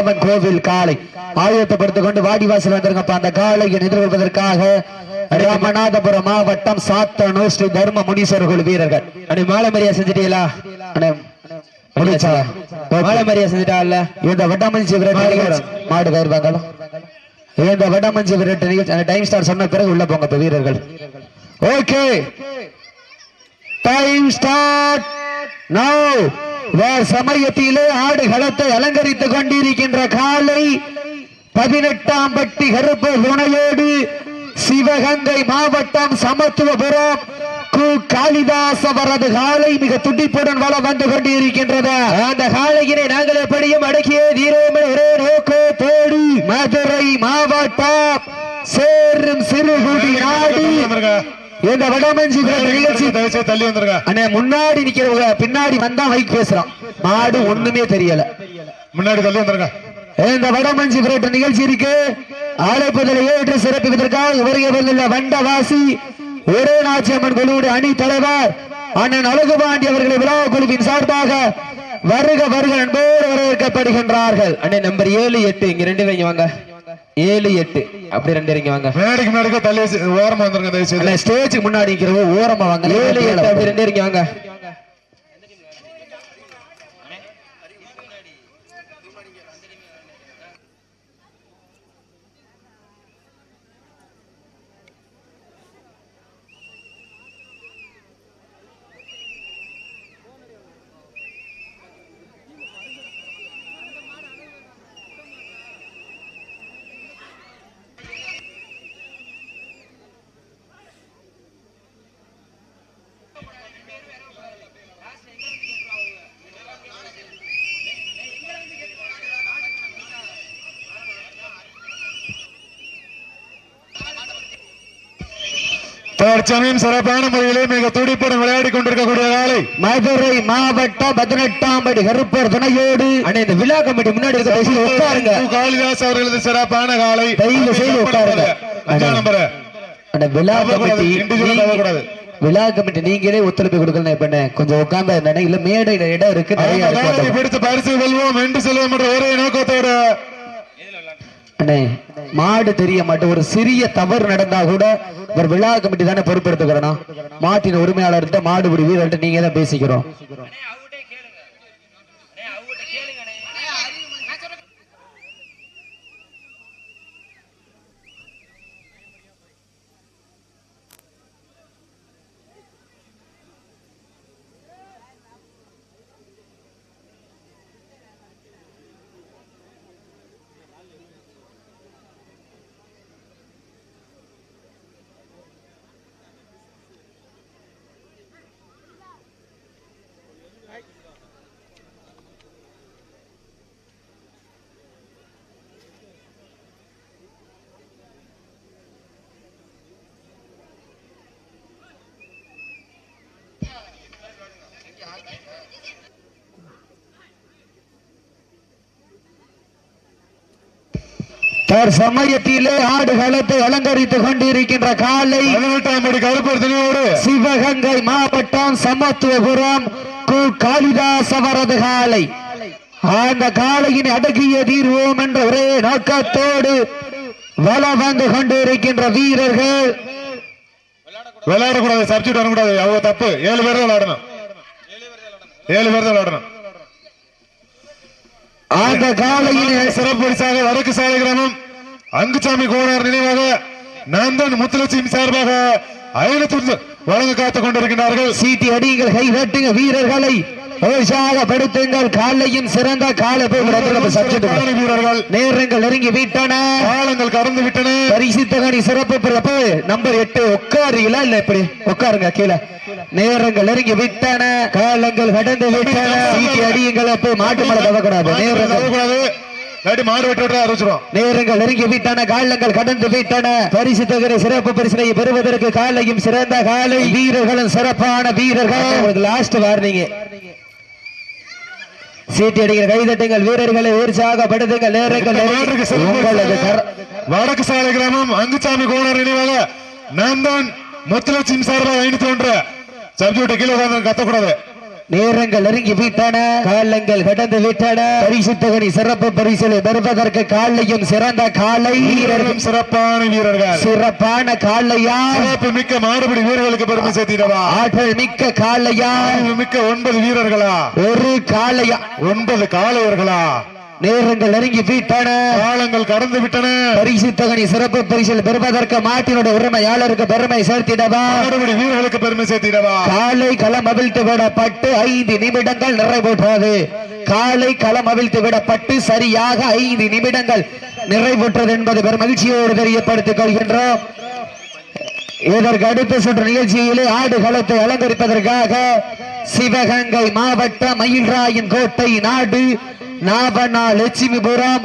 அவன் கோவில் காலை ஆயுதப்படுத்திக் கொண்டு வாடிவாசல் வந்திருக்கப்ப அந்த காளையை எதிர்கொள்வதற்காக ராமநாதபுரம் மாவட்டம் சாத்தனூர் ஸ்ரீ தர்ம முனீஸ்வரர் குழு வீரர்கள். அண்ணே மாலை மரியா செஞ்சுட்டீங்களா? அண்ணே, முடிச்சா? மாலை மரியா செஞ்சுட்டால இந்த வட்டாமஞ்சி விரட்டு நிகழ்ச்சி. மாடு கயிறுவாங்களா இந்த வட்டாமஞ்சி விரட்டு நிகழ்ச்சி. அந்த டைம் ஸ்டார் சொன்ன பிறகு உள்ள போங்க வீரர்கள். ஓகே. Time start. நோ சமயத்திலே ஆடு களத்தை அலங்கரித்துக் கொண்டிருக்கின்ற காலை பதினெட்டாம் பட்டி கருப்பு துணையோடு சிவகங்கை மாவட்டம் சமத்துவபுரம் கு. காளிதாஸ் அவரது காலை மிக துடிப்புடன் வளம் வந்து கொண்டிருக்கின்றது. அந்த காளையினை நாங்கள் எப்படியும் அடக்கிய தீரோமே ஒரே நோக்கத்தோடு மதுரை மாவட்டம் சேரும் சிறுகுடி நாடு. இந்த நிகழ்ச்சி தயவுசெய்து தள்ளி வந்துருங்க. அண்ணே முன்னாடி நிக்கிறவங்க பின்னாடி வந்தா மைக் பேசுறான். மாடு ஒண்ணுமே தெரியல. முன்னாடி தள்ளி வந்துருங்க. இந்த வடமஞ்சி விரட்டு நிகழ்ச்சி இருக்கு. அழைப்பதில் ஏற்று சிறப்பிப்பதற்காக வருகை வந்துள்ள வண்டவாசி ஒரே நாச்சியம்மன் குழுவுடைய அணி தலைவர் அண்ணன் அழகுபாண்டி அவர்களை விழா குழுவின் சார்பாக வருக வருக நண்போடு வரவேற்கப்படுகின்றார்கள். அண்ணே நம்பர் ஏழு எட்டு இங்க ரெண்டு இங்க வாங்க. ஏழு எட்டு. அப்படி ரெண்டு இங்க வாங்க. மேடைக்கு மேடைக்கு தள்ளி வச்சு ஓரமா வந்துருங்க ஸ்டேஜுக்கு முன்னாடி நிக்கிறவங்க ஓரமா வாங்க. ஏழு எட்டு அப்படி ரெண்டு இங்க வாங்க. தற்சமயம் சிறப்பான முறையிலே மிக துடிப்புடன் விளையாடி கொண்டிருக்கக்கூடிய காலை மதுரை மாவட்டம் பதினெட்டாம் படி கருப்பர் துணையோடு இந்த விழா கமிட்டி முன்னாடி உட்காருங்க. காளிதாஸ் அவர்களது சிறப்பான காலை தயவு செய்து உட்காருங்க. விழா. கமிட்டி. விழா கமிட்டி நீங்களே ஒத்துழைப்பு கொடுக்கணும் என்ன கொஞ்சம் உட்கார்ந்தா என்ன இல்ல மேடையில இடம் இருக்கு நிறைய பிடித்து பரிசு வெல்வோம் என்று செல்வோம் என்ற ஒரே நோக்கத்தோடு மாடு தெரிய மாட்டேன் ஒரு சிறிய தவறு நடந்தா கூட ஒரு விழா கமிட்டி தானே பொறுப்பெடுத்துக்கிறோம். மாட்டின் உரிமையாளர்கிட்ட மாடுபிடி வீரர்கிட்ட நீங்க தான் பேசிக்கிறோம் சமயத்திலே ஆடு களத்தை அலங்கரித்துக் கொண்டிருக்கின்ற காலை பதினெட்டாம் படி கருப்பர் துணியோடு சிவகங்கை மாவட்டம் சமத்துவபுரம் கு. காளிதாஸ் அவரது காலை. அந்த காளையின் அடக்கிய தீர்வோம் என்ற ஒரே நோக்கத்தோடு வலம் வந்து கொண்டிருக்கின்ற வீரர்கள். விளையாடக்கூடாது சப்ஜெக்ட் வரக்கூடாது. அவங்க தப்பு. ஏழு பேர் தான் விளையாடணும். ஏழு பேர் தான் விளையாடணும். அந்த காளையின் சிறப்பு பரிசாக வடக்கு சாலை கிராமம் அங்குசாமி கோனார் நினைவாக நந்தன் முத்துலட்சுமி சார்பாக ஐநூத்தி வழங்க காத்துக் கொண்டிருக்கிறார்கள். சீட்டி அடியுங்கள் கை தட்டுங்க வீரர்களை உற்சாகப்படுத்துங்கள் காலையின் சிறந்த காலை வீரர்கள். நேரங்கள் நெருங்கி விட்டன. காலங்கள் கடந்து விட்டன. பரிசு தகனி சிறப்பு பிறப்பு. நம்பர் எட்டு உட்காருங்களா? இல்ல இப்படி உட்காருங்க கீழே. நேரங்கள் நெருங்கி விட்டன. காலங்கள் கடந்து விட்டன. சீட்டி அடியுங்கள் அப்ப மாட்டு மலை தவக்கூடாது. நேரங்கள். இல்லாட்டி மாடு வெட்டு விட்டு அறிவிச்சிரும் நேரங்கள் நெருங்கி விட்டன காலங்கள் கடந்து விட்டன. பரிசு தொகை சிறப்பு பரிசினை பெறுவதற்கு காலையும் சிறந்த காலை. வீரர்களும் சிறப்பான வீரர்கள். லாஸ்ட் வார்னிங்க சீட்டி அடிக்கிற கைதட்டுங்கள் வீரர்களை உற்சாகப்படுத்துங்கள் நேரங்கள் வடக்கு சாலை கிராமம் அங்குசாமி கோனார் நினைவாக நந்தன் முத்துலட்சுமி சார்பாக ஐநூத்தி ஒன்று. சப்ஜெக்ட் கீழே கத்தக்கூடாது. நேரங்கள் நெருங்கி விட்டன காலங்கள் கடந்து விட்டன பரிசு தொகை சிறப்பு பரிசிலை பெறுவதற்கு காலையும் சிறந்த காலை. வீரர்களும் சிறப்பான வீரர்கள். சிறப்பான காலையா? சிறப்பு மிக்க மாறுபடி வீரர்களுக்கு பெருமை சேர்த்திடவா? ஆற்றல் மிக்க காலையா? மிக்க ஒன்பது வீரர்களா? ஒரு காலையா? ஒன்பது காளையர்களா? நேரங்கள் நெருங்கி விட்டன. காலங்கள் கடந்து விட்டன. பரிசு தொகை சிறப்பு பரிசில் பெறுவதற்கு மாட்டினுடைய உரிமையாளருக்கு பெருமை சேர்த்திடவா? வீரர்களுக்கு பெருமை சேர்த்திடவா? காலை களம் அவிழ்த்து விடப்பட்டு ஐந்து நிமிடங்கள் நிறைவுற்றது. காலை களம் அவிழ்த்து விடப்பட்டு சரியாக ஐந்து நிமிடங்கள் நிறைவுற்றது என்பது பெரும் மகிழ்ச்சியோடு தெரியப்படுத்திக் கொள்கின்றோம். இதற்கு அடுத்த சுற்று நிகழ்ச்சியிலே ஆடு களத்தை அலங்கரிப்பதற்காக சிவகங்கை மாவட்ட மயில்ராயன் கோட்டை நாடு நாபனா லட்சுமிபுரம்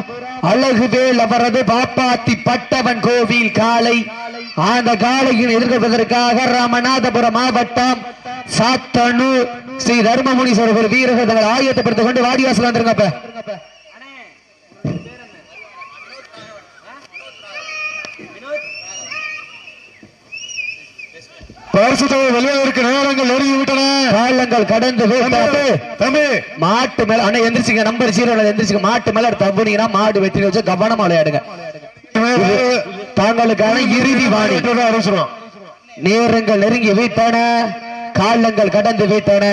அழகுவேல் அவரது பாப்பாத்தி பட்டவன் கோவில் காலை. அந்த காலையில் எதிர்கொள்வதற்காக ராமநாதபுரம் மாவட்டம் சாத்தனு ஸ்ரீ தர்மமுனீஸ்வரர் வீரர்கள் தங்கள் ஆயத்தப்படுத்திக் கொண்டு வாடிவாசல் வந்துருங்கப்ப. பரிசு தொகை வெளியாவதற்கு நேரங்கள் நெருங்கி விட்டன காலங்கள் கடந்து தம்பி மாட்டு மேல அண்ணா எந்திரிச்சுங்க நம்பர் ஜீரோ எந்திரிச்சுங்க. மாட்டு மேல தம்புனீங்கன்னா மாடு வெற்றி வச்சு கவனமா விளையாடுங்க. தாங்களுக்கான இறுதி வாணி. நேரங்கள் நெருங்கி விட்டன காலங்கள் கடந்து விட்டன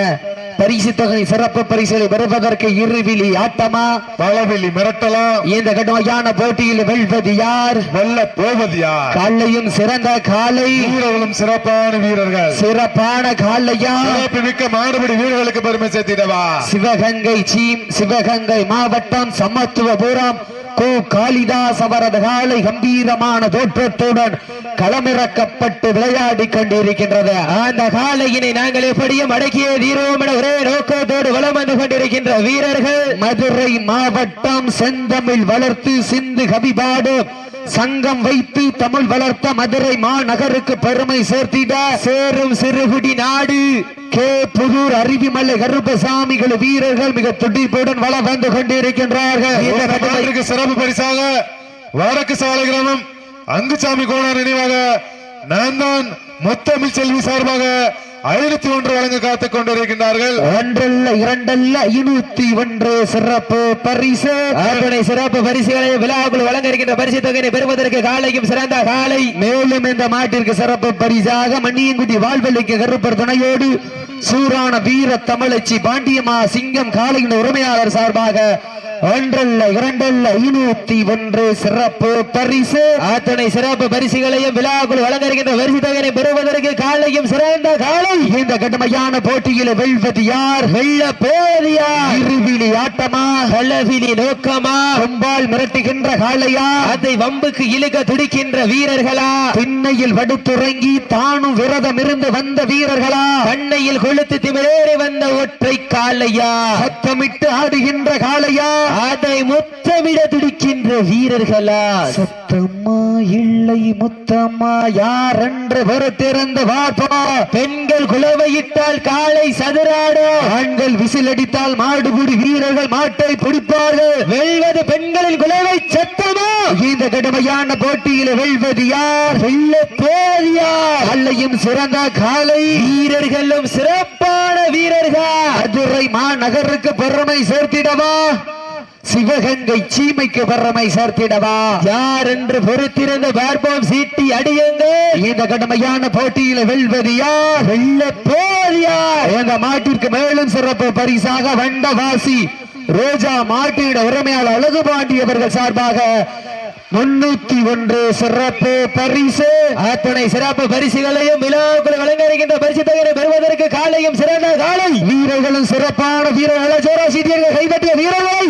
பரிசு தொகை சிறப்பு பரிசுகளை பெறுவதற்கு இருவிழி ஆட்டமா? பலவெளி மிரட்டலாம் இந்த கடுமையான போட்டியில் வெல்வது யார்? வெல்ல போவது யார்? காலையும் சிறந்த காலை. வீரர்களும் சிறப்பான வீரர்கள். சிறப்பான காலையா சிறப்பு மிக்க மாறுபடி வீரர்களுக்கு பெருமை சேர்த்திடவா? சிவகங்கை சீம் சிவகங்கை மாவட்டம் சமத்துவபுரம் கோ காளிதாஸ் அவரது காலை கம்பீரமான தோற்றத்துடன் களமிறக்கப்பட்டு விளையாடி கொண்டிருக்கின்றது. அந்த காலையினை நாங்கள் எப்படியும் அடக்கிய தீரோம் என ஒரே நோக்கத்தோடு வளம் வந்து கொண்டிருக்கின்ற வீரர்கள். மதுரை மாவட்டம் செந்தமிழ் வளர்த்து சிந்து கவிபாடு சங்கம் வைத்து தமிழ் வளர்த்த மதுரை மாநகருக்கு பெருமை சேர்த்திட சேரும் சிறுகுடி நாடு. கே. புதூர் அருவிமலை கருப்பசாமிகள் வீரர்கள் மிக துடிப்புடன் வளம் வந்து கொண்டிருக்கின்றார்கள். சிறப்பு பரிசாக வடக்கு சாலை கிராமம் அங்குசாமி கோணார் நினைவாக நான் தான் முத்தமிழ் செல்வி சார்பாக ஐநூத்தி ஒன்று வழங்க காத்துக் கொண்டிருக்கின்றார்கள். ஒன்றல்ல இரண்டல்ல ஐநூத்தி ஒன்று சிறப்பு பரிசு. அத்துணை சிறப்பு பரிசுகளை விழாக்குள் வழங்க இருக்கின்ற பரிசு தொகையை பெறுவதற்கு காலையும் சிறந்த காலை. மேலும் இந்த மாட்டிற்கு சிறப்பு பரிசாக மண்ணியங்குடி வாழ்வெளிக்கு கருப்பர் துணையோடு சூரான வீர தமிழச்சி பாண்டியம்மா சிங்கம் காலையின் உரிமையாளர் சார்பாக ஒன்றல்ல இரண்டல்ல ஐநூத்தி ஒன்று சிறப்பு பரிசு. அத்தனை சிறப்பு பரிசுகளையும் விழாக்குள் வழங்க இருக்கின்ற பரிசு தொகையை பெறுவதற்கு காலையும் சிறந்த காலை. இந்த கடுமையான போட்டியில் வெல்வது யார்? வெள்ள போதியா இருவிழி ஆட்டமா? களவிலி நோக்கமா? கொம்பால் மிரட்டுகின்ற காளையா? அதை வம்புக்கு இழுக்க துடிக்கின்ற வீரர்களா? திண்ணையில் வடுத்துறங்கி தானும் விரதம் இருந்து வந்த வீரர்களா? கண்ணையில் கொளுத்து திமிரேறி வந்த ஒற்றை காலையா சத்தமிட்டு ஆடுகின்ற காளையா? அதை முத்தமிட துடிக்கின்ற வீரர்களா? சத்தம்மா இல்லை முத்தம்மா யார் என்று பொறுத்திருந்து பார்ப்பா பெண்கள் குலவையிட்டால் காலை சதுராடும் ஆண்கள் விசில் அடித்தால் மாடுபுடி வீரர்கள் மாட்டை பிடிப்பார்கள். வெல்வது பெண்களின் குலவை சத்தமா? இந்த கடுமையான போட்டியில் வெல்வது யார்? வெல்ல போதியா அல்லையும் சிறந்த காலை. வீரர்களும் சிறப்பான வீரர்கள்? மதுரை மாநகருக்கு பெருமை சேர்த்திடவா? சிவகங்கை சீமைக்கு பெருமை சேர்த்திடவா? யார் என்று பொறுத்திருந்த பார்ப்போம் சீட்டி அடியுங்கள் இந்த கடுமையான போட்டியில் வெல்வது யார்? வெல்ல போதியா இந்த மாட்டிற்கு மேலும் சிறப்பு பரிசாக வண்டவாசி ரோஜா மாட்டிட உரிமையாளர் அழகுபாண்டி அவர்கள் சார்பாக முன்னூத்தி ஒன்று சிறப்பு பரிசு. அத்துணை சிறப்பு பரிசுகளையும் விழாக்குள் வழங்க இருக்கின்ற பரிசு தொகையை பெறுவதற்கு காலையும் சிறந்த காலை. வீரர்களும் சிறப்பான வீரர்கள். சீட்டியர்கள் கைதட்டிய வீரர்களை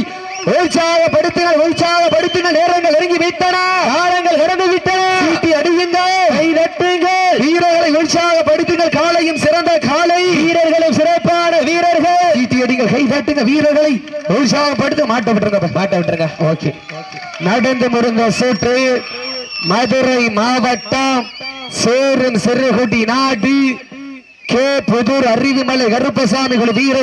உற்சாகப்படுத்தினர் உற்சாகப்படுத்தின நேரங்கள் இறங்கி விட்டன. காலங்கள் இறந்து விட்டன. சீட்டி அடியுங்கள். கை வீரர்களை உற்சாகப்படுத்தினர் காலையும் சிறந்த காலை. வீரர்களும் சிறப்பான வீரர்கள். சீட்டி அடிங்கள் கை தட்டுங்க. வீரர்களை உற்சாகப்படுத்த மாட்ட விட்டுருங்க. மாட்ட விட்டுருங்க. ஓகே. நடந்து முடிந்த சுற்று. மதுரை மாவட்டம் சேரும் சிறுகுடி நாடு. கே. புதூர் அருவிமலை கருப்பசாமி வீரர்